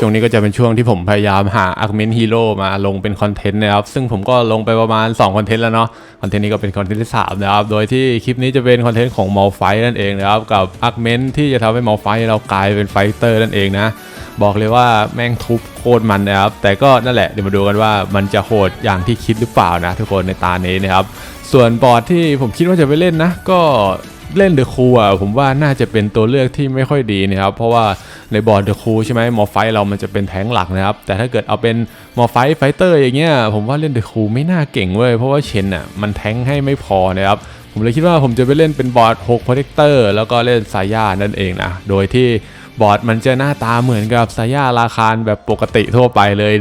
ช่วงนี้ก็จะเป็นช่วงที่ผมพยายามหาอาร์เมนฮีโร่มาลงเป็นคอนเทนต์นะครับ ซึ่งผมก็ลงไปประมาณ2คอนเทนต์แล้วเนาะคอนเทนต์นี้ก็เป็นคอนเทนต์ที่3นะครับ โดยที่คลิปนี้จะเป็นคอนเทนต์ของมอลไฟนั่นเองนะครับ กับอาร์เมนที่จะทำให้มอลไฟเรากลายเป็นไฟเตอร์นั่นเองนะ บอกเลยว่าแม่งทุบโคตรมันนะครับ แต่ก็นั่นแหละเดี๋ยวมาดูกันว่ามันจะโหดอย่างที่คิดหรือเปล่านะ ทุกคนในตานี้นะครับ ส่วนบอร์ดที่ผมคิดว่าจะไปเล่นนะก็ เล่นเดอะคูอะผมว่าน่าจะเป็นตัวเลือกที่ไม่ค่อยดีนะครับ เพราะว่าในบอร์ดเดอะคูใช่ไหมมอไฟเรามันจะเป็นแทงหลักนะครับ แต่ถ้าเกิดเอาเป็นมอไฟไฟเตอร์อย่างเงี้ยผมว่าเล่นเดอะคูไม่น่าเก่งเว้ยเพราะว่าเชนอะมันแทงให้ไม่พอนะครับผมเลยคิดว่าผมจะไปเล่นเป็นบอร์ด6 Protector แล้วก็เล่นสายานั่นเองนะ โดยที่บอร์ดมันจะหน้าตาเหมือนกับสายาราคารแบบปกติทั่วไปเลย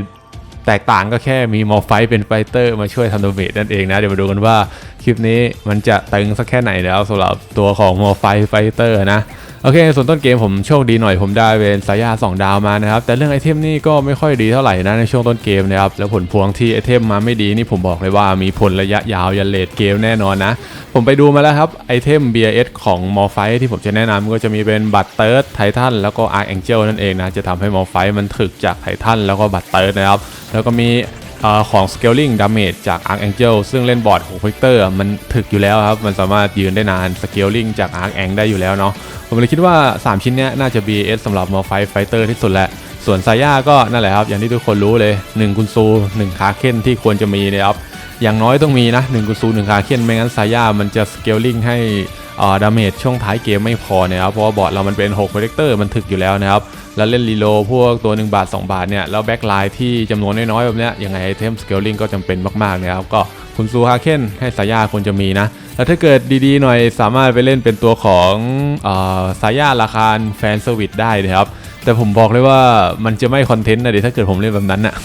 แตกต่างก็แค่มีมอไฟเป็นไฟเตอร์มาช่วยทำดาเมจนั่นเองนะ เดี๋ยวมาดูกันว่าคลิปนี้มันจะตึงสักแค่ไหนแล้วสำหรับตัวของมอไฟไฟเตอร์นะ โอเค ส่วนต้นเกมผมโชคดีหน่อยผมได้เป็นสายา2ดาวมานะครับ แต่เรื่องไอเทมนี่ก็ไม่ค่อยดีเท่าไหร่นะในช่วงต้นเกมนะครับ แล้วผลพวงที่ไอเทมมาไม่ดีนี่ผมบอกเลยว่ามีผลระยะยาวยันเลดเกมแน่นอนนะ ผมไปดูมาแล้วครับ ไอเทม BS ของมอไฟที่ผมจะแนะนำก็จะมีเป็นบัตเติร์ดไททันแล้วก็อาร์แองเจลนั่นเองนะ จะทำให้มอไฟมันถึกจากไททันแล้วก็บัตเติร์ดนะครับ แล้วก็มีอของ Scaling Damage จาก Arc Angel ซึ่งเล่นบอร์ดของ Victor มันถึกอยู่แล้วครับ มันสามารถยืนได้นาน Scaling จาก Arc Ang ได้อยู่แล้วเนาะ ผมเลยคิดว่า 3 ชิ้นเนี้ยน่าจะ BS สำหรับ m o r p h i Fighter ที่สุดแหละ ส่วนซาย่าก็นั่นแหละครับ อย่างที่ทุกคนรู้เลย 1 กุนซู 1 คาเคนที่ควรจะมีนะครับอย่างน้อยต้องมีนะ1กุนซู 1 คาเคนไม่งั้นซาย่ามันจะ Scaling ให้อ่อดาเมจช่วงท้ายเกมไม่พอนะครับเพราะว่าบอร์ดเรามันเป็น6 Protector มันถึกอยู่แล้วนะครับแล้วเล่นรีโลพวกตัว 1 บาท 2 บาทเนี่ยแล้วแบ็กไลน์ที่จำนวนน้อยๆแบบเนี้ยยังไงไอเทมสเกลลิงก็จำเป็นมากๆนะครับก็คุณซูฮาเคนให้สายาควรจะมีนะ แล้วถ้าเกิดดีๆหน่อยสามารถไปเล่นเป็นตัวของสายาราคารแฟนเซอร์วิสได้นะครับ แต่ผมบอกเลยว่ามันจะไม่คอนเทนต์นะเดิถ้าเกิดผมเล่นแบบนั้นน่ะ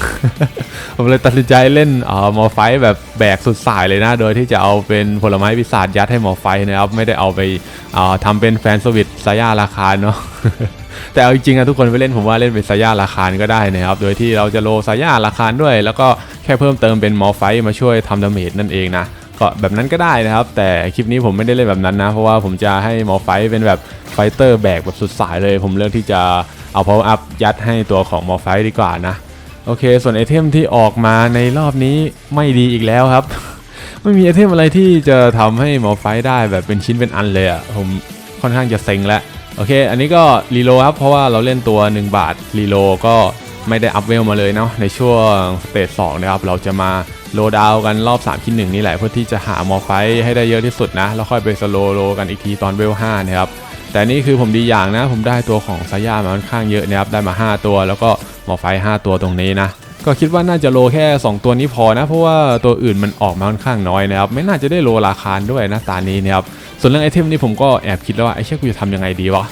ผมเลยตัดสินใจเล่นเอ่อมอไฟแบบแบกสุดสายเลยนะ โดยที่จะเอาเป็นผลไม้พิศาจยัดให้มอไฟนะครับ ไม่ได้เอาไปเอ่อทำเป็นแฟนสวิตสายาราคารเนาะแต่เอาจริงๆอะทุกคนไปเล่นผมว่าเล่นเป็นสายาราคารก็ได้นะครับ โดยที่เราจะโลสายาราคารด้วย แล้วก็แค่เพิ่มเติมเป็นมอไฟมาช่วยทำดาเมจนั่นเองนะ ก็แบบนั้นก็ได้นะครับ แต่คลิปนี้ผมไม่ได้เล่นแบบนั้นนะ เพราะว่าผมจะให้มอไฟเป็นแบบไฟเตอร์แบกแบบสุดสายเลย ผมเลือกที่จะเอา power up ยัดให้ตัวของมอไฟดีกว่านะ โอเค ส่วนไอเทมที่ออกมาในรอบนี้ไม่ดีอีกแล้วครับ ไม่มีไอเทมอะไรที่จะทำให้หมอไฟได้แบบเป็นชิ้นเป็นอันเลยอะ่ะผมค่อนข้างจะเซ็งแล้วโอเค อันนี้ก็รีโลครับ เพราะว่าเราเล่นตัว 1 บาทรีโลก็ ไม่ได้อัพเวลมาเลยเนาะในช่วงสเตจ2นะครับเราจะมาโลดาวกันรอบ3ที่1นี่แหละเพื่อที่จะหามอไฟให้ได้เยอะที่สุดนะ แล้วค่อยไปสโลโลกันอีกทีตอนเวล5นะครับแต่นี่คือผมดีอย่างนะ ผมได้ตัวของซาย่ามาค่อนข้างเยอะนะครับได้มา 5 ตัว แล้วก็หมอไฟ 5 ตัวตรงนี้นะ ก็คิดว่าน่าจะโลแค่ 2 ตัวนี้พอนะ เพราะว่าตัวอื่นมันออกมาค่อนข้างน้อยนะครับไม่น่าจะได้โลราคารด้วยนะตานี้นะครับส่วนเรื่องไอเทมนี้ผมก็แอบคิดแล้วว่าไอเชี่ยกูจะทำยังไงดีวะ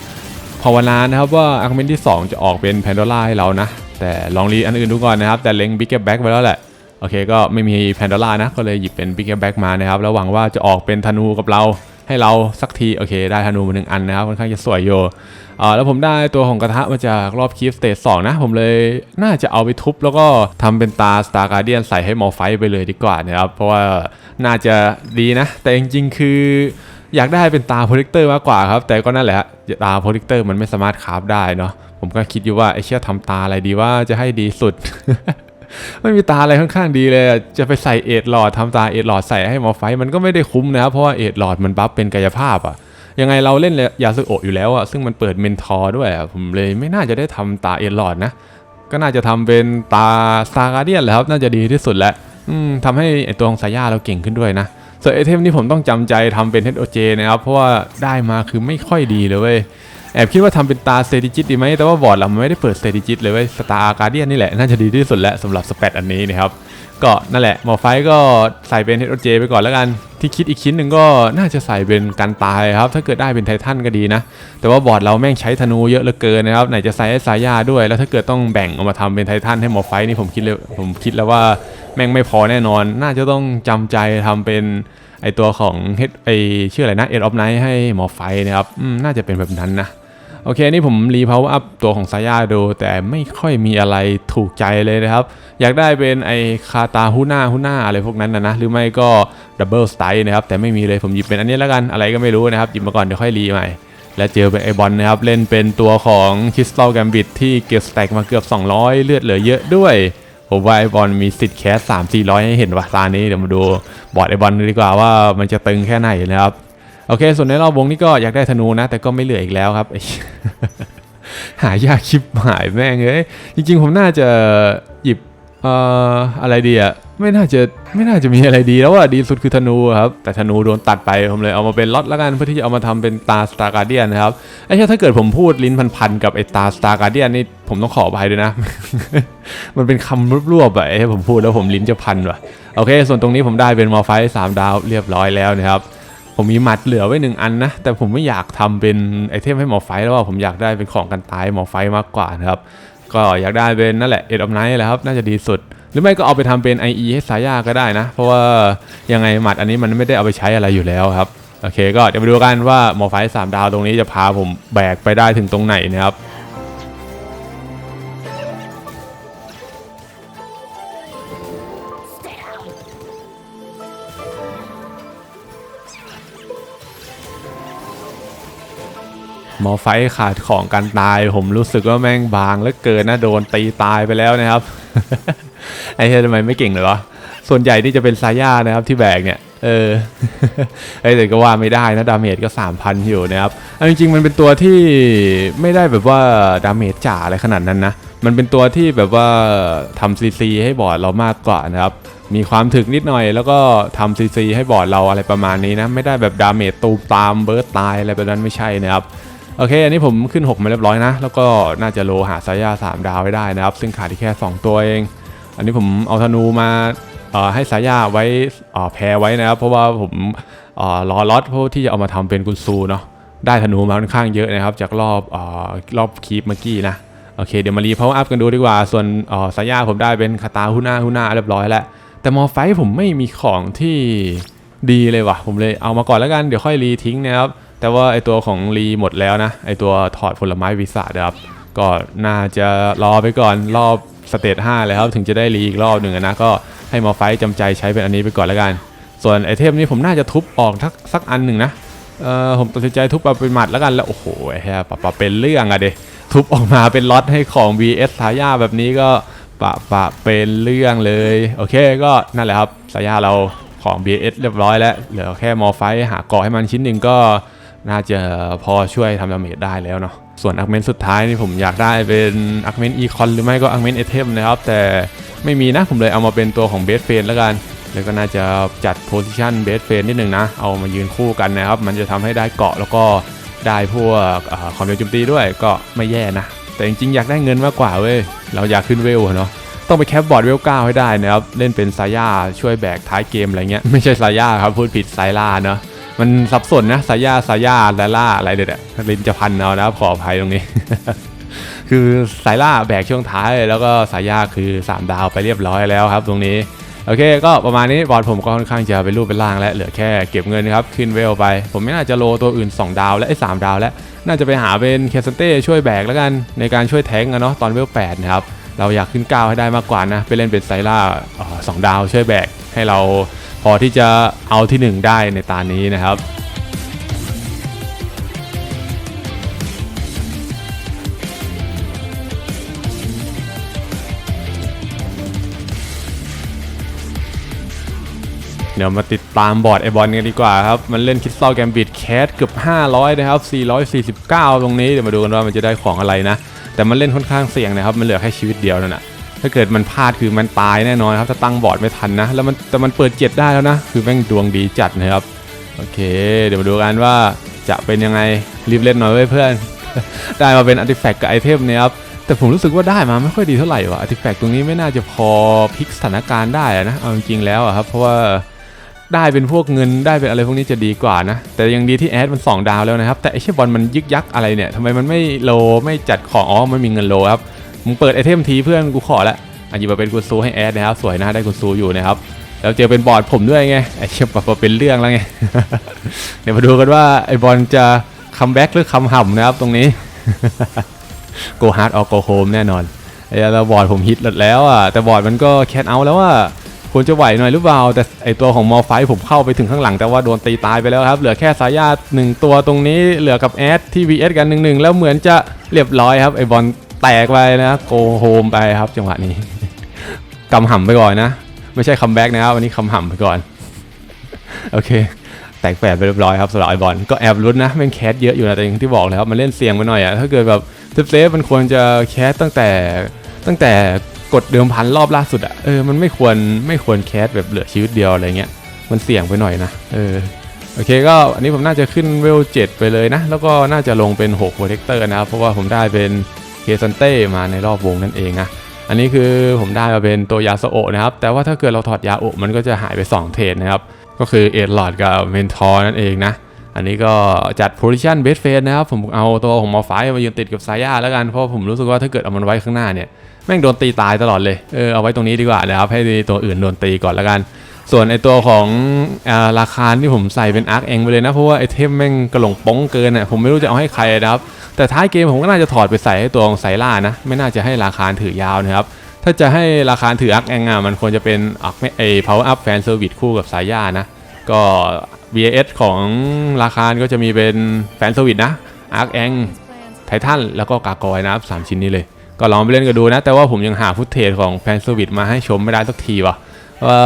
ภาวนานะครับว่าอาร์เมนที่ 2 จะออกเป็นแพนโดล่าให้เรานะ แต่ลองรีอันอื่นดูก่อนนะครับ แต่เล็งบิ๊กแบ็กไว้แล้วแหละ โอเคก็ไม่มีแพนโดล่านะ ก็เลยหยิบเป็นบิ๊กแบ็กมานะครับ แล้วหวังว่าจะออกเป็นธนูกับเราให้เราสักที โอเค ได้ธนูมาหนึ่งอันนะครับ ค่อนข้างจะสวยโยอ่าแล้วผมได้ตัวของกระทะมาจากรอบคีฟสเตจสองนะ ผมเลยน่าจะเอาไปทุบ แล้วก็ทำเป็นตาสตาร์การเดียนใส่ให้มอไฟไปเลยดีกว่านะครับ เพราะว่าน่าจะดีนะ แต่จริงๆ คืออยากได้เป็นตาโปรเจคเตอร์มากกว่าครับ แต่ก็นั่นแหละฮะตาโปรเจคเตอร์มันไม่สามารถคราฟได้เนาะ ผมก็คิดอยู่ว่าไอเชี่ยทำตาอะไรดีว่าจะให้ดีสุด ไม่มีตาอะไรค่อนข้างดีเลยจะไปใส่เอดหลอดทำตาเอดหลอดใส่ให้หมอไฟมันก็ไม่ได้คุ้มนะครับเพราะว่าเอดหลอดมันบัฟเป็นกายภาพอะยังไงเราเล่นยาสึโอะอยู่แล้วอะซึ่งมันเปิดเมนทอร์ด้วยผมเลยไม่น่าจะได้ทำตาเอดหลอดนะก็น่าจะทำเป็นตาสตาการเดียนแหละครับน่าจะดีที่สุดแล้วทำให้ไอตัวของสายาเราเก่งขึ้นด้วยนะส่วนไอเทมนี้ผมต้องจำใจทำเป็น HOJ นะครับ เพราะว่าได้มาคือไม่ค่อยดีเลยเว้ย แอบคิดว่าทำเป็นตาเตติจิตดีไหมแต่ว่าบอร์ดเราไม่ได้เปิดเตติจิตเลยเว้ยสตาร์การ์เดียนนี่แหละ น่าจะดีที่สุดแล้วสำหรับสเปดอันนี้นะครับ ก็นั่นแหละหมอไฟก็ใส่เป็น HOJ ไปก่อนแล้วกัน ที่คิดอีกชิ้นหนึ่งก็น่าจะใส่เป็นกันตายครับ ถ้าเกิดได้เป็นไททันก็ดีนะ แต่ว่าบอร์ดเราแม่งใช้ธนูเยอะเหลือเกินนะครับ ไหนจะใส่ให้สายยาด้วย แล้วถ้าเกิดต้องแบ่งเอามาทำเป็นไททันให้หมอไฟนี่ผมคิดเลยผมคิดแล้วว่าแม่งไม่พอแน่นอน น่าจะต้องจำใจทำเป็นไอตัวของเฮดไอชื่ออะไรนะเอ็ดออฟไนท์ให้หมอไฟนะครับน่าจะเป็นแบบนั้นนะ โอเคนี่ผมรีเพาวอัพตัวของซายาดูแต่ไม่ค่อยมีอะไรถูกใจเลยนะครับ อยากได้เป็นไอคาตาฮูน่าฮูน่าอะไรพวกนั้นนะนะ หรือไม่ก็ดับเบิลสไตล์นะครับ แต่ไม่มีเลยผมหยิบเป็นอันนี้แล้วกันอะไรก็ไม่รู้นะครับหยิบมาก่อนเดี๋ยวค่อยรีใหม่ และเจอเป็นไอบอลนะครับ เล่นเป็นตัวของคริสตัลแกมบิดที่เก็บสแต็กมาเกือบ 200 เลือดเหลือเยอะด้วยผมว่าไอบอลมีสิทธิ์แคสสามสี่ร้อยให้เห็นว่าตานี้เดี๋ยวมาดูบอร์ดไอบอลดีกว่าว่ามันจะตึงแค่ไหนนะครับ โอเค ส่วนในรอบวงนี้ก็อยากได้ธนูนะ แต่ก็ไม่เหลืออีกแล้วครับ หายากคลิปหายแม่งเอ้ยจริง ๆ ผมน่าจะหยิบเอ่ออะไรดีอะไม่น่าจะไม่น่าจะมีอะไรดีแล้วว่าดีสุดคือธนูครับ แต่ธนูโดนตัดไปผมเลยเอามาเป็นล็อตแล้วกันเพื่อที่จะเอามาทำเป็นตาสตาร์การเดียนนะครับไอ้แค่ถ้าเกิดผมพูดลิ้นพันๆกับไอ้ตาสตาร์การเดียนนี่ผมต้องขออภัยด้วยนะ มันเป็นคำรวบๆอะไอ้ให้ผมพูดแล้วผมลิ้นจะพันว่ะโอเค ส่วนตรงนี้ผมได้เป็นมอไฟสามดาวเรียบร้อยแล้วนะครับ ผมมีหมัดเหลือไว้หนึ่งอันนะ แต่ผมไม่อยากทำเป็นไอเทมให้หมอไฟแล้วว่าผมอยากได้เป็นของกันตายหมอไฟมากกว่านะครับ ก็อยากได้เป็นนั่นแหละเอ็ดออฟไนท์แหละครับน่าจะดีสุด หรือไม่ก็เอาไปทำเป็น IE ให้สายาก็ได้นะ เพราะว่ายังไงหมัดอันนี้มันไม่ได้เอาไปใช้อะไรอยู่แล้วครับโอเค ก็เดี๋ยวมาดูกันว่าหมอไฟสามดาวตรงนี้จะพาผมแบกไปได้ถึงตรงไหนนะครับ หมอไฟขาดของกันตาย ผมรู้สึกว่าแม่งบางเหลือเกินนะโดนตีตายไปแล้วนะครับ ไอ้เฮ้ยทำไมไม่เก่งเลยวะส่วนใหญ่ที่จะเป็นซาย่านะครับที่แบกเนี่ย เออไอ้แต่ก็ว่าไม่ได้นะดาเมจก็3,000อยู่นะครับเอาจริงๆมันเป็นตัวที่ไม่ได้แบบว่าดาเมจจ๋าอะไรขนาดนั้นนะ มันเป็นตัวที่แบบว่าทำซีซีให้บอร์ดเรามากกว่านะครับ มีความถึกนิดหน่อย แล้วก็ทำซีซีให้บอร์ดเราอะไรประมาณนี้นะ ไม่ได้แบบดาเมจตูมตามเบิร์ตตายอะไรแบบนั้นไม่ใช่นะครับ โอเค อันนี้ผมขึ้น 6 มาเรียบร้อยนะ แล้วก็น่าจะโลหาซายา 3 ดาวไว้ได้นะครับ ซึ่งขาดที่แค่ 2 ตัวเอง อันนี้ผมเอาธนูมาให้สายาไว้แพรไว้นะครับ เพราะว่าผมเอ่อรอล็อตเพื่อที่จะเอามาทำเป็นกุนซูเนาะได้ธนูมาค่อนข้างเยอะนะครับ จากรอบอรอบคีปเมื่อกี้นะโอเคเดี๋ยวมารีเพาอัพกันดูดีกว่า ส่วนสายาผมได้เป็นคาตาฮุน่าฮุน่าเรียบร้อยแล้ว แต่มอไฟผมไม่มีของที่ดีเลยว่ะ ผมเลยเอามาก่อนแล้วกันเดี๋ยวค่อยรีทิ้งนะครับ แต่ว่าไอตัวของรีหมดแล้วนะ ไอตัวถอดผลไม้วิสาดครับ ก็น่าจะรอไปก่อนรอบสเตจ5เลยครับถึงจะได้รีอีกรอบหนึ่งนะก็ให้มอไฟจำใจใช้เป็นอันนี้ไปก่อนแล้วกัน ส่วนไอเทมนี้ผมน่าจะทุบออกทักสักอันหนึ่งนะเออผมตัดสินใจทุบมาเป็นหมัดแล้วกันแล้วโอ้โหไอ้แฮปะปะเป็นเรื่องอะเดทุบออกมาเป็นล็อตให้ของ VS ทายาแบบนี้ก็ปะปะเป็นเรื่องเลย โอเคก็นั่นแหละครับสายาเราของ VS เรียบร้อยแล้วเหลือแค่มอไฟหาเกาะให้มันชิ้นหนึ่งก็ น่าจะพอช่วยทำดาเมจได้แล้วเนาะส่วนอักเมนสุดท้ายนี่ผมอยากได้เป็นอักเมนอีคอนหรือไม่ก็อักเมนเอเทมนะครับ แต่ไม่มีนะผมเลยเอามาเป็นตัวของเบสเฟนแล้วกัน แล้วก็น่าจะจัดโพซิชันเบสเฟนนิดหนึ่งนะ เอามายืนคู่กันนะครับ มันจะทำให้ได้เกาะแล้วก็ได้พวกเอ่อความเร็วโจมตีด้วยก็ไม่แย่นะ แต่จริงๆ อยากได้เงินมากกว่าเว้ยเราอยากขึ้นเวลเนาะต้องไปแคปบอร์ดเวล9ให้ได้นะครับเล่นเป็นซายาช่วยแบกท้ายเกมอะไรเงี้ยไม่ใช่ซายาครับพูดผิดไซล่าเนาะ มันสับสนนะซายาซายาลาล่าอะไรเด็ดอะลินจะพันเอานะขออภัยตรงนี้ คือสายล่าแบกช่วงท้าย แล้วก็สายยาคือ 3 ดาวไปเรียบร้อยแล้วครับ ตรงนี้โอเค ก็ประมาณนี้บอร์ดผมก็ค่อนข้างจะเป็นรูปเป็นร่างแล้วเหลือแค่เก็บเงินครับขึ้นเวลไป ผมไม่น่าจะโลตัวอื่น 2 ดาวและไอ้สดาวแล้ว น่าจะไปหาเป็นเคสเต้ช่วยแบกแล้วกันในการช่วยแทงก์อะเนาะตอนเวล8นะครับเราอยากขึ้น9ให้ได้มากกว่านะไปเล่นเป็นไซล่าสองดาวช่วยแบกให้เรา พอที่จะเอาที่ 1 ได้ในตานี้นะครับเดี๋ยวมาติดตามบอร์ดไอบอลกันดีกว่าครับ มันเล่นคิดเซาแกมบิดแคสเกือบ 500 นะครับ 449 ตรงนี้ เดี๋ยวมาดูกันว่ามันจะได้ของอะไรนะ แต่มันเล่นค่อนข้างเสี่ยงนะครับ มันเหลือแค่ชีวิตเดียวนั่นแหะ ถ้าเกิดมันพลาดคือมันตายแน่นอนครับถ้าตั้งบอร์ดไม่ทันนะ แล้วมันแต่มันเปิดเจ็ดได้แล้วนะ คือแม่งดวงดีจัดนะครับ โอเค เดี๋ยวมาดูกันว่าจะเป็นยังไงรีบเล่นหน่อยเพื่อน ได้มาเป็นอาร์ติแฟกต์กับไอเทมเนี่ยครับแต่ผมรู้สึกว่าได้มาไม่ค่อยดีเท่าไหร่ว่ะอาร์ติแฟกต์ตรงนี้ไม่น่าจะพอพลิกสถานการณ์ได้นะเอาจริงๆแล้วครับเพราะว่าได้เป็นพวกเงินได้เป็นอะไรพวกนี้จะดีกว่านะ แต่ยังดีที่แอดมัน 2 ดาวแล้วนะครับ แต่ไอเชี่ยบอลมันยึกยักอะไรเนี่ยทำไมมันไม่โลไม่จัดของอ๋อไม่มีเงินโลครับ มึงเปิดไอเทมทีเพื่อนกูขอละอันนี้มาเป็นกุญซูให้แอดนะครับ สวยนะได้กุญซูอยู่นะครับ แล้วเจอเป็นบอดผมด้วยไงไอเชี่ยปะเป็นเรื่องแล้วไง เดี๋ยวมาดูกันว่าไอบอลจะคัมแบ็กหรือคัมห่ำนะครับตรงนี้โกฮาร์ดออกโกโฮมแน่นอนไอ้แล้วบอดผมฮิตแล้วอะแต่บอดมันก็แคทเอาแล้วอะควรจะไหวหน่อยหรือเปล่า แต่ไอตัวของมอไฟผมเข้าไปถึงข้างหลังแต่ว่าโดนตีตายไปแล้วครับ เหลือแค่สายญาติหนึ่งตัวตรงนี้เหลือกับแอดที่ VS กันหนึ่งหนึ่งแล้วเหมือนจะเรียบร้อยครับไอบอล แตกไปนะโกโฮมไปครับจังหวะนี้ กำห่ำไปก่อนนะ ไม่ใช่คัมแบ็กนะครับวันนี้คำห่ำไปก่อน โอเค แตกแปดไปเรียบร้อยครับสำหรับไอบอลก็แอบลุ้นนะแม่งแคสเยอะอยู่นะแต่อย่างที่บอกแล้วมันเล่นเสี่ยงไปหน่อยอะถ้าเกิดแบบเซฟเซฟมันควรจะแคสตั้งแต่ตั้งแต่กดเดิมพันรอบล่าสุดอะเออมันไม่ควรไม่ควรแคสแบบเหลือชีวิตเดียวอะไรเงี้ยมันเสี่ยงไปหน่อยนะเออโอเคก็อันนี้ผมน่าจะขึ้นเวล7ไปเลยนะ แล้วก็น่าจะลงเป็น6โปรเทคเตอร์นะครับเพราะว่าผมได้เป็น ซันเต้มาในรอบวงนั่นเองนะอันนี้คือผมได้มาเป็นตัวยาสโอะนะครับ แต่ว่าถ้าเกิดเราถอดยาโอมันก็จะหายไป 2 เทรดนะครับ ก็คือเอดลอดกับเมนทอร์นั่นเองนะ อันนี้ก็จัดโพซิชันเบสเฟสนะครับ ผมเอาตัวของมอไฟมายืนติดกับซายาแล้วกัน เพราะผมรู้สึกว่าถ้าเกิดเอามันไว้ข้างหน้าเนี่ย แม่งโดนตีตายตลอดเลย เออเอาไว้ตรงนี้ดีกว่านะครับ ให้ตัวอื่นโดนตีก่อนแล้วกัน ส่วนไอตัวของอาราคาที่ผมใส่เป็นอาร์คเองไปเลยนะ เพราะว่าไอเทมแม่งกระหลงป้องเกินอะผมไม่รู้จะเอาให้ใครนะครับ แต่ท้ายเกมผมก็น่าจะถอดไปใส่ให้ตัวของไซล่านะ ไม่น่าจะให้ราคาถือยาวนะครับ ถ้าจะให้ราคาถืออาร์คเองอะมันควรจะเป็นอาร์คไอ power up fan service คู่กับสายย่านะ ก็ VS ของราคาก็จะมีเป็นแฟนสวิตนะอาร์คแองไททันแล้วก็กากอยนะครับสามชิ้นนี้เลย ก็ลองไปเล่นกันดูนะ แต่ว่าผมยังหาฟุตเทจของแฟนสวิตมาให้ชมไม่ได้สักทีว่ะว่า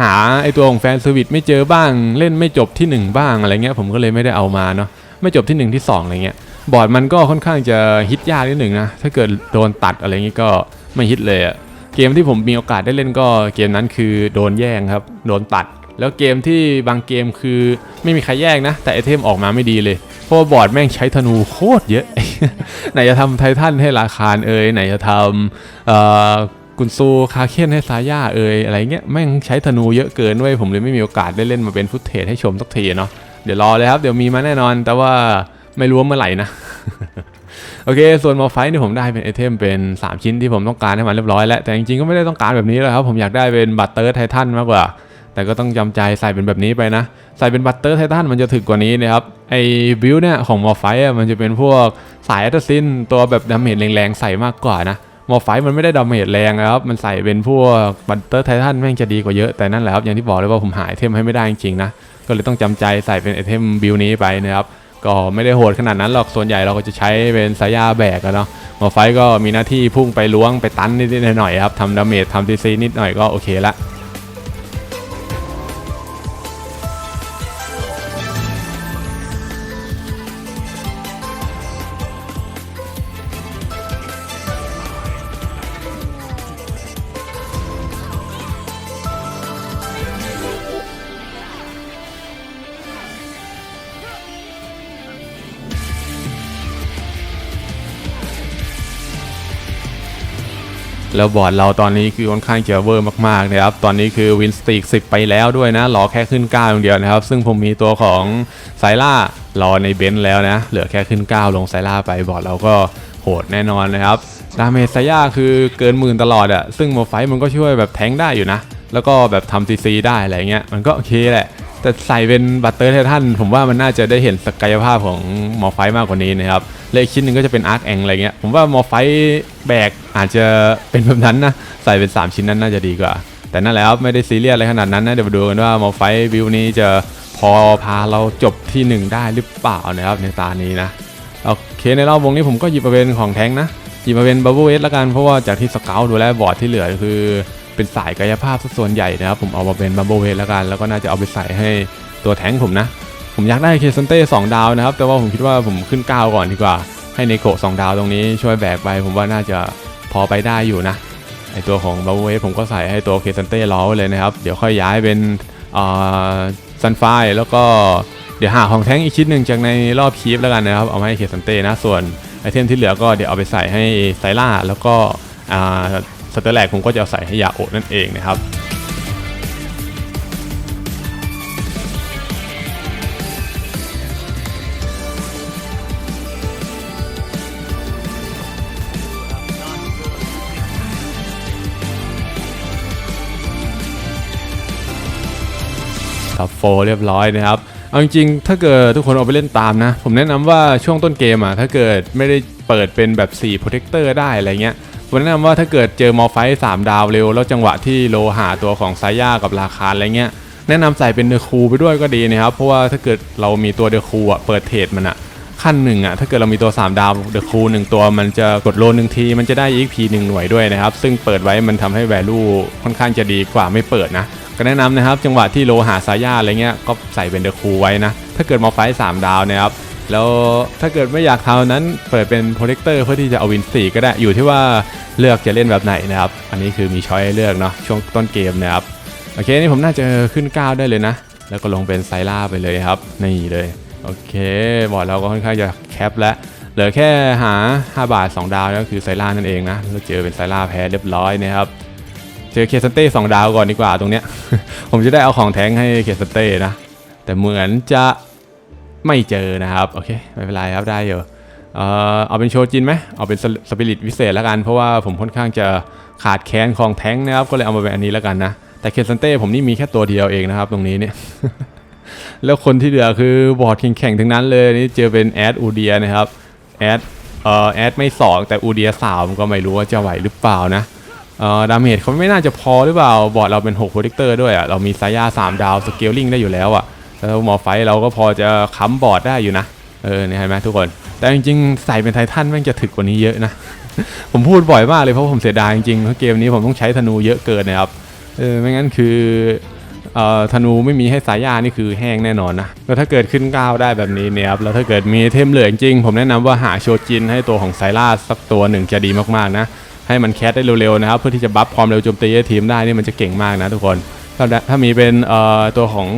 หาไอตัวของแฟนสวิตไม่เจอบ้าง เล่นไม่จบที่ 1 บ้างอะไรเงี้ยผมก็เลยไม่ได้เอามาเนาะไม่จบที่ 1 ที่ 2 อะไรเงี้ยบอร์ดมันก็ค่อนข้างจะฮิตยากนิดหนึ่งนะถ้าเกิดโดนตัดอะไรเงี้ยก็ไม่ฮิตเลยอะเกมที่ผมมีโอกาสได้เล่นก็เกมนั้นคือโดนแย่งครับโดนตัด แล้วเกมที่บางเกมคือไม่มีใครแย่งนะ แต่ไอเทมออกมาไม่ดีเลยเพราะาบอร์ดแม่งใช้ธนูโคตรเยอะ ไหนจะทำไททันให้ราคารเอ่ยไหนจะทำเอ่อ กุนซูคาเคนให้ซาย่าเอ่ยอะไรเงี้ยแม่งใช้ธนูเยอะเกินเว้ยผมเลยไม่มีโอกาสได้เล่นมาเป็นฟุตเทจให้ชมสักทีเนาะเดี๋ยวรอเลยครับเดี๋ยวมีมาแน่นอน แต่ว่าไม่รู้ว่าเมื่อไหร่นะโอเค ส่วนมอไฟนี่ผมได้เป็นไอเทมเป็น 3 ชิ้นที่ผมต้องการให้มันเรียบร้อยแล้ว แต่จริงๆก็ไม่ได้ต้องการแบบนี้เลยครับ ผมอยากได้เป็นบัตเตอร์ไททันมากกว่า แต่ก็ต้องจำใจใส่เป็นแบบนี้ไปนะ ใส่เป็นบัตเตอร์ไททันมันจะถึกกว่านี้นะครับ ไอบิวเนี่ยของมอไฟมันจะเป็นพวกสายแอตซินตัวแบบดาเมจแรงๆใส่มากกว่านะ มอไฟมันไม่ได้ดาเมจแรงนะครับ มันใส่เป็นพวกบัตเตอร์ไททันแม่งจะดีกว่าเยอะ แต่นั่นแหละครับ อย่างที่บอกเลยว่าผมหายเทมให้ไม่ได้จริงๆนะ ก็เลยต้องจำใจใส่เป็นไอเทมบิวนี้ไปนะครับ ก็ไม่ได้โหดขนาดนั้นหรอก ส่วนใหญ่เราก็จะใช้เป็นสายาแบกอะเนาะหมอไฟก็มีหน้าที่พุ่งไปล้วงไปตันนิดๆหน่อยๆครับทำดาเมจทำซีซีนิดหน่อยก็โอเคละ แล้วบอร์ดเราตอนนี้คือค่อนข้างจะเวอร์มากๆนะครับ ตอนนี้คือวินสตีก10 ไปแล้วด้วยนะรอแค่ขึ้น9อย่างเดียวนะครับ ซึ่งผมมีตัวของไซล่ารอในเบนซ์แล้วนะ เหลือแค่ขึ้น 9 ลงไซล่าไปบอร์ดเราก็โหดแน่นอนนะครับ ดาเมจไซย่าคือเกินหมื่นตลอดอะซึ่งโมไฟท์มันก็ช่วยแบบแทงได้อยู่นะ แล้วก็แบบทำซีซีได้อะไรเงี้ยมันก็โอเคแหละ แต่ใส่เป็นบัตเตอร์ไททันผมว่ามันน่าจะได้เห็นศักยภาพของมอไฟมากกว่านี้นะครับและอีกชิ้นหนึ่งก็จะเป็นอาร์คแองอะไรเงี้ยผมว่ามอไฟแบกอาจจะเป็นแบบนั้นนะใส่เป็น 3 ชิ้นนั้นน่าจะดีกว่า แต่นั่นแหละครับไม่ได้ซีเรียสอะไรขนาดนั้นนะเดี๋ยวมาดูกันว่ามอไฟท์วิวนี้จะพอพาเราจบที่ 1 ได้หรือเปล่านะครับในตานี้นะโอเคในรอบวงนี้ผมก็หยิบมาเป็นของแท้งนะหยิบมาเป็นบับเบิลเอสละกันเพราะว่าจากที่สเกลดูแลบอร์ดที่เหลือคือ เป็นสายกายภาพส่วนใหญ่นะครับ ผมเอามาเป็นบับเบิลเอสละกัน แล้วก็น่าจะเอาไปใส่ให้ตัวแท้งผมนะ ผมอยากได้เคซันเต้สองดาวนะครับ แต่ว่าผมคิดว่าผมขึ้น 9 ก่อนดีกว่า ให้เนโกะสองดาวตรงนี้ช่วยแบกไป ผมว่าน่าจะพอไปได้อยู่นะ ไอตัวของบับเบิลเอสผมก็ใส่ให้ตัวเคซันเต้ล้อเลยนะครับ เดี๋ยวค่อยย้ายเป็นซันไฟแล้วก็เดี๋ยวหาของแท้งอีกชิ้นหนึ่งจากในรอบคีฟแล้วกันนะครับ เอามาให้เคซันเต้นะ ส่วนไอเทมที่เหลือก็เดี๋ยวเอาไปใส่ให้ไซล่าแล้วก็อ่า สเตอร์แลกผมก็จะเอาใส่ให้ยาโอนั่นเองนะครับครับโฟเรียบร้อยนะครับ เอาจริงๆ ถ้าเกิดทุกคนเอาไปเล่นตามนะ ผมแนะนำว่าช่วงต้นเกมอะ ถ้าเกิดไม่ได้เปิดเป็นแบบ4 protector ได้อะไรเงี้ย ผมแนะนำว่าถ้าเกิดเจอมอไฟท์สามดาวเร็ว แล้วจังหวะที่โลหาตัวของไซย่ากับราคาอะไรเงี้ยแนะนำใส่เป็นเดอะคูไปด้วยก็ดีนะครับ เพราะว่าถ้าเกิดเรามีตัวเดอะคูอะเปิดเทรดมันอะขั้นหนึ่งอะถ้าเกิดเรามีตัว 3 ดาวเดอะคูหนึ่งตัวมันจะกดโลหนึ่งที มันจะได้ EXP หนึ่งหน่วยด้วยนะครับ ซึ่งเปิดไว้มันทำให้ value ค่อนข้างจะดีกว่าไม่เปิดนะ ก็แนะนำนะครับ จังหวะที่โลหาซาย่าอะไรเงี้ยก็ใส่เป็นเดอะคูไว้นะ ถ้าเกิดมาไฟท์สามดาวนะครับ แล้วถ้าเกิดไม่อยากทำนั้นเปิดเป็นโปรเทคเตอร์เพื่อที่จะเอาวินสี่ก็ได้อยู่ที่ว่าเลือกจะเล่นแบบไหนนะครับ อันนี้คือมีช้อยให้เลือกเนาะช่วงต้นเกมนะครับ โอเคนี่ผมน่าจะขึ้น 9 ได้เลยนะ แล้วก็ลงเป็นไซล่าไปเลยครับ นี่เลย โอเคบอร์ดเราก็ค่อนข้างจะแคปแล้วเหลือแค่หา 5 บาท 2 ดาวก็คือไซล่านั่นเองนะเราเจอเป็นไซล่าแพ้เรียบร้อยนะครับเจอเคสันเต้2ดาวก่อนดีกว่าตรงเนี้ย ผมจะได้เอาของแท้งให้เคสันเต้นะแต่เหมือนจะ ไม่เจอนะครับโอเคไม่เป็นไรครับได้อยู่เอ่อเอาเป็นโชจินไหมเอาเป็นสปิริตวิเศษแล้วกันเพราะว่าผมค่อนข้างจะขาดแคลนของแท้งนะครับก็เลยเอามาเป็นอันนี้แล้วกันนะแต่เคซันเต้ผมนี่มีแค่ตัวเดียวเองนะครับตรงนี้เนี่ยแล้วคนที่เหลือคือบอร์ดแข่งๆทั้งนั้นเลยนี่เจอเป็นแอดอูเดียนะครับแอดเอ่อแอดไม่สองแต่อูเดียสามก็ไม่รู้ว่าจะไหวหรือเปล่านะเอ่อดาเมจเขาไม่น่าจะพอหรือเปล่าบอร์ดเราเป็น6โปรเทคเตอร์ด้วยอะเรามีไซย่า3ดาวสเกลลิงได้อยู่แล้วอะ แล้วหมอไฟเราก็พอจะค้ำบอร์ดได้อยู่นะ เออนี่เห็นไหมทุกคน แต่จริงๆ ใส่เป็นไททันแม่งจะถึกกว่านี้เยอะนะ ผมพูดบ่อยมากเลยเพราะผมเสียดายจริงๆเพราะเกมนี้ผมต้องใช้ธนูเยอะเกินนะครับ เออไม่งั้นคือธนูไม่มีให้สายยานี่คือแห้งแน่นอนนะแล้วถ้าเกิดขึ้นก้าวได้แบบนี้เนี่ยครับแล้วถ้าเกิดมีเทมเหลือจริงผมแนะนำว่าหาโชจินให้ตัวของไซล่าสักตัวหนึ่งจะดีมากๆนะให้มันแคสได้เร็วๆนะครับเพื่อที่จะบัฟความเร็วโจมตีให้ทีมได้นี่มันจะเก่งมากนะทุกคน ถ้าถ้ามีเป็นตัวของ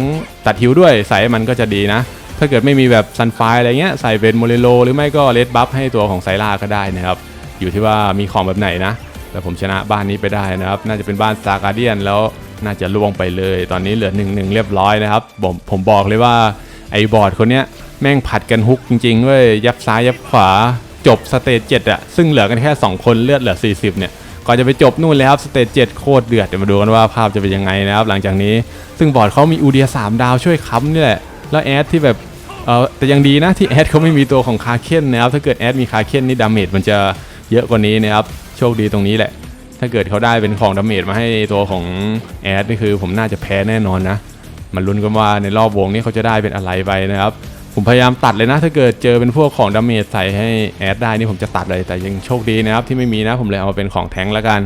ตัดฮิวด้วยใส่มันก็จะดีนะ ถ้าเกิดไม่มีแบบซันไฟอะไรเงี้ยใส่เป็นโมเรโลหรือไม่ก็เลดบัฟให้ตัวของไซล่าก็ได้นะครับ อยู่ที่ว่ามีของแบบไหนนะ แต่ผมชนะบ้านนี้ไปได้นะครับ น่าจะเป็นบ้านซาการเดียนแล้วน่าจะล่วงไปเลย ตอนนี้เหลือหนึ่งหนึ่งเรียบร้อยนะครับ ผมผมบอกเลยว่าไอ้บอร์ดคนเนี้ยแม่งผัดกันฮุกจริงๆเว้ยยับซ้ายยับขวาจบสเตจเจ็ดอะซึ่งเหลือกันแค่ 2 คนเลือดเหลือ 40 เนี่ย ก่อนจะไปจบนู่นเลยครับสเตจเจ็ดโคตรเดือดเดี๋ยวมาดูกันว่าภาพจะเป็นยังไงนะครับ หลังจากนี้ซึ่งบอร์ดเขามีอูเดียสามดาวช่วยค้ำนี่แหละแล้วแอดที่แบบเออแต่ยังดีนะที่แอดเขาไม่มีตัวของคาเคนนะครับถ้าเกิดแอดมีคาเคนนี่ดาเมจมันจะเยอะกว่านี้นะครับโชคดีตรงนี้แหละ ถ้าเกิดเขาได้เป็นของดาเมจมาให้ตัวของแอดนี่คือผมน่าจะแพ้แน่นอนนะมันลุ้นกันว่าในรอบวงนี้เขาจะได้เป็นอะไรไปนะครับ ผมพยายามตัดเลยนะ ถ้าเกิดเจอเป็นพวกของดาเมจใส่ให้แอดได้นี่ผมจะตัดเลยแต่ยังโชคดีนะครับที่ไม่มีนะผมเลยเอามาเป็นของแท้งแล้วกัน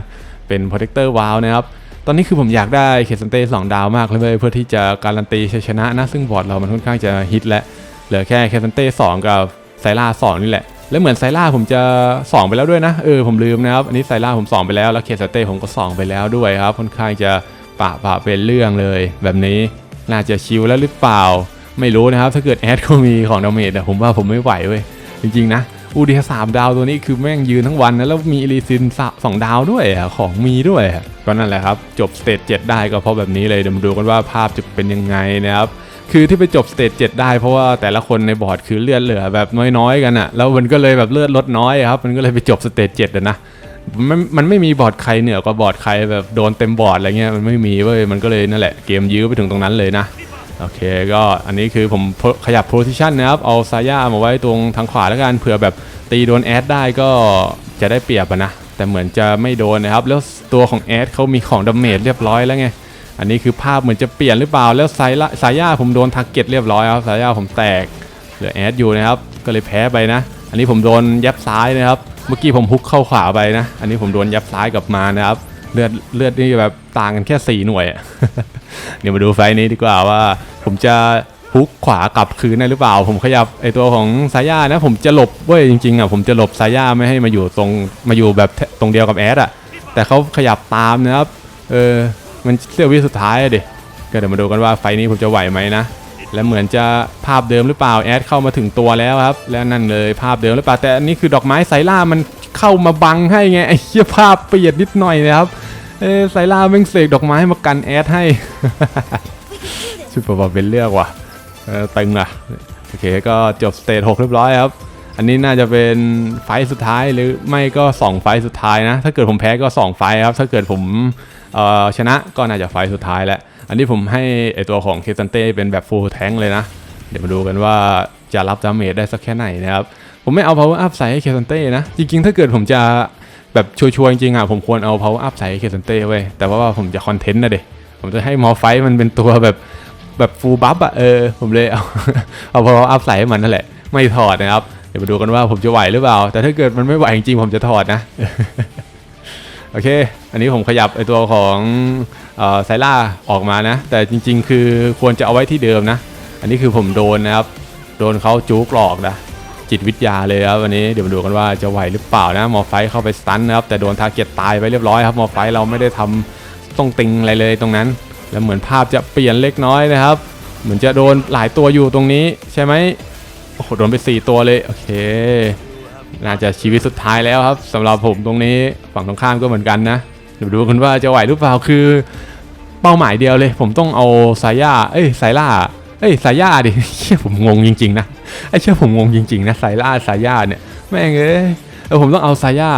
เป็นโปรเทคเตอร์วาลนะครับตอนนี้คือผมอยากได้เคสันเต้สองดาวมากเลยเพื่อที่จะการันตีชัยชนะนะซึ่งบอร์ดเรามันค่อนข้างจะฮิตและเหลือแค่เคสันเต้สองกับไซล่าสองนี่แหละแล้วเหมือนไซล่าผมจะ 2 ไปแล้วด้วยนะเออผมลืมนะครับอันนี้ไซล่าผม 2 ไปแล้วแล้วเคสเต้ผมก็ 2 ไปแล้วด้วยครับค่อนข้างจะปะปะเป็นเรื่องเลย แบบนี้น่าจะชิลแล้วหรือเปล่า ไม่รู้นะครับถ้าเกิดแอดเขามีของดาเมจอะผมว่าผมไม่ไหวเว้ยจริงๆนะอูดีสามดาวตัวนี้คือแม่งยืนทั้งวันนะแล้วมีอลีซินสองดาวด้วยอะของมีด้วยก็นั่นแหละครับ จบสเตจเจ็ดได้ก็เพราะแบบนี้เลยเดี๋ยวมาดูกันว่าภาพจะเป็นยังไงนะครับคือที่ไปจบสเตจ7ได้เพราะว่าแต่ละคนในบอร์ดคือเลือดเหลือแบบน้อยๆกันอะแล้วมันก็เลยแบบเลือดลดน้อยครับมันก็เลยไปจบสเตจ7อะนะมันมันไม่มีบอร์ดใครเหนือกว่าบอร์ดใครแบบโดนเต็มบอร์ดอะไรเงี้ยมันไม่มีเว้ยมันก็เลยนั่นแหละเกมยื้อไปถึงตรงนั้นเลยนะ โอเคก็อันนี้คือผมขยับโพซิชันนะครับ เอาซาย่ามาไว้ตรงทางขวาแล้วกันเผื่อแบบตีโดนแอดได้ก็จะได้เปรียบนะ แต่เหมือนจะไม่โดนนะครับ แล้วตัวของแอดเขามีของดาเมจเรียบร้อยแล้วไง อันนี้คือภาพเหมือนจะเปลี่ยนหรือเปล่าแล้วไซล่าสายย่าผมโดนทาร์เก็ตเรียบร้อยครับสายย่าผมแตกเหลือแอดอยู่นะครับก็เลยแพ้ไปนะ อันนี้ผมโดนยับซ้ายนะครับ เมื่อกี้ผมฮุกเข้าขวาไปนะ อันนี้ผมโดนยับซ้ายกลับมานะครับ เลือดเลือดนี่แบบต่างกันแค่ 4 หน่วยอะเดี๋ยวมาดูไฟนี้ดีกว่าว่า ผมจะฮุกขวากลับคืนได้หรือเปล่า ผมขยับไอตัวของสาย่านะ ผมจะหลบเว้ยจริงๆอะผมจะหลบสาย่าไม่ให้มาอยู่ตรงมาอยู่แบบตรงเดียวกับแอดอะแต่เขาขยับตามนะครับเออมันเสี้ยววิสุดท้ายอะดิก็เดี๋ยวมาดูกันว่าไฟนี้ผมจะไหวไหมนะและเหมือนจะภาพเดิมหรือเปล่าแอดเข้ามาถึงตัวแล้วครับ แล้วนั่นเลยภาพเดิมหรือเปล่าแต่อันนี้คือดอกไม้ไซล่ามัน เข้ามาบังให้ไงไอ้เหี้ยภาพเปลี่ยนนิดหน่อยนะครับเออไซล่าแม่งเสกดอกไม้มากันแอดให้ ชุดประเป็นเลือกว่ะเออตึงอะโอเคก็จบสเตจ6เรียบร้อยครับอันนี้น่าจะเป็นไฟสุดท้ายหรือไม่ก็ 2 ไฟสุดท้ายนะ ถ้าเกิดผมแพ้ก็ 2 ไฟครับ ถ้าเกิดผมชนะก็น่าจะไฟสุดท้ายแหละ อันนี้ผมให้ไอตัวของเคซันเต้เป็นแบบฟูลแทงเลยนะ เดี๋ยวมาดูกันว่าจะรับดาเมจได้สักแค่ไหนนะครับ ผมไม่เอา power up ใส่ให้เคซันเต้นะ จริงๆ ถ้าเกิดผมจะแบบชัวร์ๆจริงๆอะผมควรเอา power up ใส่เคสันเต้ไว้ย แต่ว่าผมจะคอนเทนต์นะเด็ผมจะให้มอไฟมันเป็นตัวแบบแบบฟูลบัฟอะเออ ผมเลยเอาเอา power up ใส่ให้มันนั่นแหละ ไม่ถอดนะครับ เดี๋ยวมาดูกันว่าผมจะไหวหรือเปล่า แต่ถ้าเกิดมันไม่ไหวจริงๆผมจะถอดนะโอเค อันนี้ผมขยับไอตัวของเอ่อไซล่าออกมานะ แต่จริง ๆ คือควรจะเอาไว้ที่เดิมนะ อันนี้คือผมโดนนะครับ โดนเขาจู๊กหลอกนะ จิตวิทยาเลยครับวันนี้เดี๋ยวมาดูกันว่าจะไหวหรือเปล่านะหมอไฟเข้าไปสตันนะครับแต่โดนทาร์เก็ตตายไปเรียบร้อยครับหมอไฟเราไม่ได้ทำต้องติงอะไรเลยตรงนั้น แล้วเหมือนภาพจะเปลี่ยนเล็กน้อยนะครับ เหมือนจะโดนหลายตัวอยู่ตรงนี้ใช่ไหมโอ้โหโดนไป 4 ตัวเลยโอเค น่าจะชีวิตสุดท้ายแล้วครับสำหรับผมตรงนี้ฝั่งตรงข้ามก็เหมือนกันนะเดี๋ยวดูกันว่าจะไหวหรือเปล่าคือเป้าหมายเดียวเลย ผมต้องเอาสายาเอ้ยสายล่า เอ้ยสายาดิเชี่ยผมงงจริงๆนะไอ้เชี่ยผมงงจริงๆนะสายล่าสายาเนี่ยแม่งเอ้ยเออผมต้องเอาสายา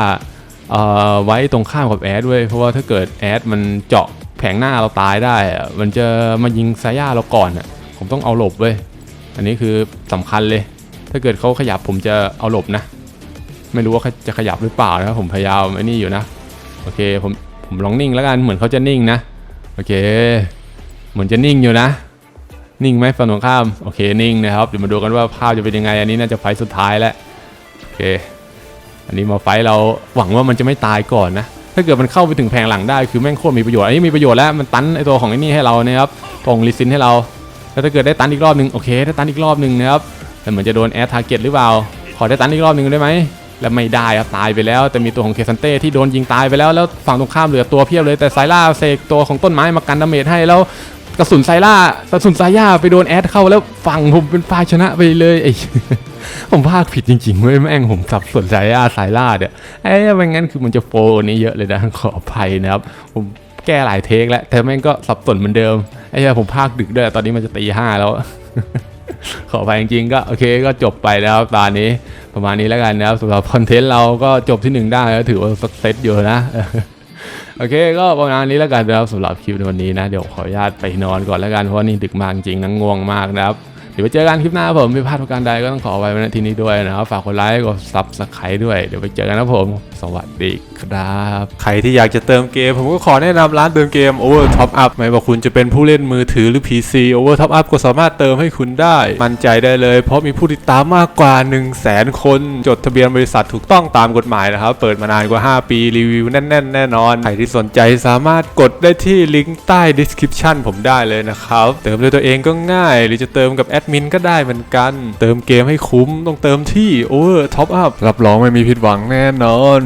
เอ่อไว้ตรงข้ามกับแอดด้วยเพราะว่าถ้าเกิดแอดมันเจาะแผงหน้าเราตายได้อะมันจะมายิงสายาเราก่อนอะผมต้องเอาหลบเว้ยอันนี้คือสำคัญเลย ถ้าเกิดเขาขยับผมจะเอาหลบนะ ไม่รู้ว่าจะขยับหรือเปล่านะผมพยายามไอ้นี่อยู่นะโอเคผมผมลองนิ่งแล้วกันเหมือนเขาจะนิ่งนะโอเค เหมือนจะนิ่งอยู่นะ นิ่งไหมฝั่งตรงข้ามโอเคนิ่งนะครับเดี๋ยวมาดูกันว่าภาพจะเป็นยังไง อันนี้น่าจะไฟสุดท้ายแล้วโอเค อันนี้มาไฟเราหวังว่ามันจะไม่ตายก่อนนะถ้าเกิดมันเข้าไปถึงแผงหลังได้คือแม่งโคตรมีประโยชน์อันนี้มีประโยชน์แล้วมันตันไอตัวของไอ้นี่ให้เรานะครับตรงลิซินให้เราแล้วถ้าเกิดได้ตันอีกรอบหนึ่งโอเคได้ตันอีกรอบหนึ่งนะครับแต่เหมือนจะโดนแอดทาร์เก็ตหรือเปล่าขอได้ตันอีกรอบหนึ่งได้ไหมแล้วไม่ได้ครับตายไปแล้ว แต่มีตัวของเคซันเต้ที่โดนยิงตายไปแล้วแล้วฝั่งตรงข้ามเหลือตัวเพียบเลยแต่ไซล่าเสกตัวของต้นไม้มากันดาเมจให้แล้ว กระสุนไซล่ากระสุนไซย่าไปโดนแอดเข้าแล้วฝั่งผมเป็นฝ่ายชนะไปเลยไอ้ผมพากผิดจริงๆเว้ยแม่งผมสับสนไซย่าไซล่าเนี่ยไอ้ไม่งั้นคือมันจะโฟร์นี้เยอะเลยนะขออภัยนะครับผมแก้หลายเทคแล้วแต่แม่งก็สับสนเหมือนเดิมไอ้เหี้ยผมพากดึกด้วยตอนนี้มันจะตีห้าแล้ว ขอไปจริงๆก็โอเคก็จบไปแล้วตอนนี้ประมาณนี้แล้วกันนะครับสำหรับคอนเทนต์เราก็จบที่หนึ่งได้ก็ถือว่าสักเซตอยู่นะ โอเค ก็ประมาณนี้แล้วกันนะครับสำหรับคลิปในวันนี้นะ เดี๋ยวขออนุญาตไปนอนก่อนแล้วกันเพราะว่านี่ดึกมากจริงๆนะง่วงมากนะครับ เดี๋ยวไปเจอกันคลิปหน้าผมไม่พลาดประการใดก็ต้องขอไว้ในที่นี้ด้วยนะครับ ฝากกดไลค์กดซับสไครต์ด้วย เดี๋ยวไปเจอกันนะผม สวัสดีครับ ใครที่อยากจะเติมเกม ผมก็ขอแนะนำร้านเติมเกม Over Top Up ไม่ว่าคุณจะเป็นผู้เล่นมือถือหรือ PC Over Top Up ก็สามารถเติมให้คุณได้ มั่นใจได้เลย เพราะมีผู้ติดตามมากกว่า 1 0 0 0 0แสนคน จดทะเบียนบริษัทถูกต้องตามกฎหมายนะครับ เปิดมานานกว่า 5 ปีรีวิวแน่นๆแน่นอน ใครที่สนใจสามารถกดได้ที่ลิงก์ใต้ description ผมได้เลยนะครับ เติมด้วยตัวเองก็ง่าย หรือจะเติมกับแอดมินก็ได้เหมือนกัน เติมเกมให้คุ้มต้องเติมที่ Over Top Up รับรองไม่มีผิดหวังแน่นอน